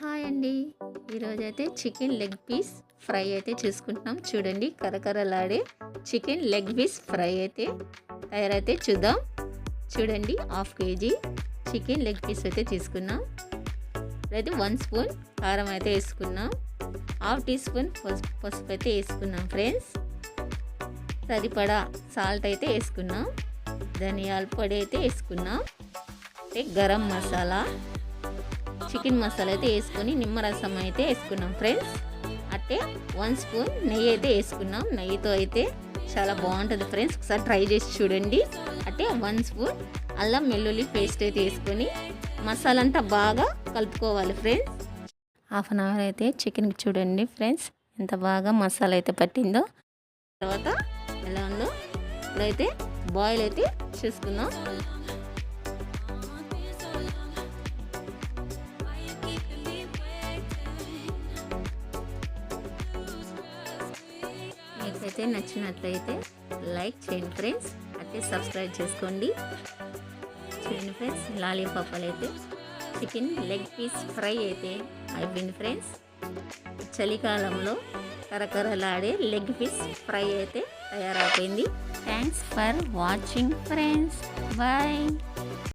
Hi అండి. ఈరోజైతే chicken leg piece fry అయితే చూసుకుంటున్నాం. చూడండి కరకరలాడే చికెన్ లెగ్ పీస్ ఫ్రై అయితే తయారైతే చూద్దాం. చూడండి half KG chicken leg piece అయితే తీసుకున్నాం. అయితే వన్ స్పూన్ కారం అయితే వేసుకున్నాం. హాఫ్ టీ స్పూన్ పసుపు పసుపు అయితే వేసుకున్నాం ఫ్రెండ్స్. సరిపడా సాల్ట్ అయితే వేసుకున్నాం. ధనియాల పొడి అయితే వేసుకున్నాం. అంటే గరం మసాలా. చికెన్ మసాలా అయితే వేసుకొని నిమ్మరసం అయితే వేసుకున్నాం ఫ్రెండ్స్. అంటే వన్ స్పూన్ నెయ్యి అయితే వేసుకున్నాం. నెయ్యితో అయితే చాలా బాగుంటుంది ఫ్రెండ్స్. ఒకసారి ట్రై చేసి చూడండి. అంటే వన్ స్పూన్ అల్లం వెల్లుల్లి పేస్ట్ అయితే వేసుకొని మసాలా అంతా బాగా కలుపుకోవాలి ఫ్రెండ్స్. హాఫ్ అన్ అవర్ అయితే చికెన్కి చూడండి ఫ్రెండ్స్. ఎంత బాగా మసాలా అయితే పట్టిందో. తర్వాత ఎలా ఉందో ఇప్పుడైతే బాయిల్ అయితే చేసుకుందాం. అయితే నచ్చినట్లయితే లైక్ చేయండి ఫ్రెండ్స్. అయితే సబ్స్క్రైబ్ చేసుకోండి. చూడండి ఫ్రెండ్స్ లాలీపాపాలు అయితే చికెన్ లెగ్ పీస్ ఫ్రై అయితే అయిపోయింది ఫ్రెండ్స్. చలికాలంలో కరకరలాడే లెగ్ పీస్ ఫ్రై అయితే తయారైపోయింది. Thanks for watching friends. Bye.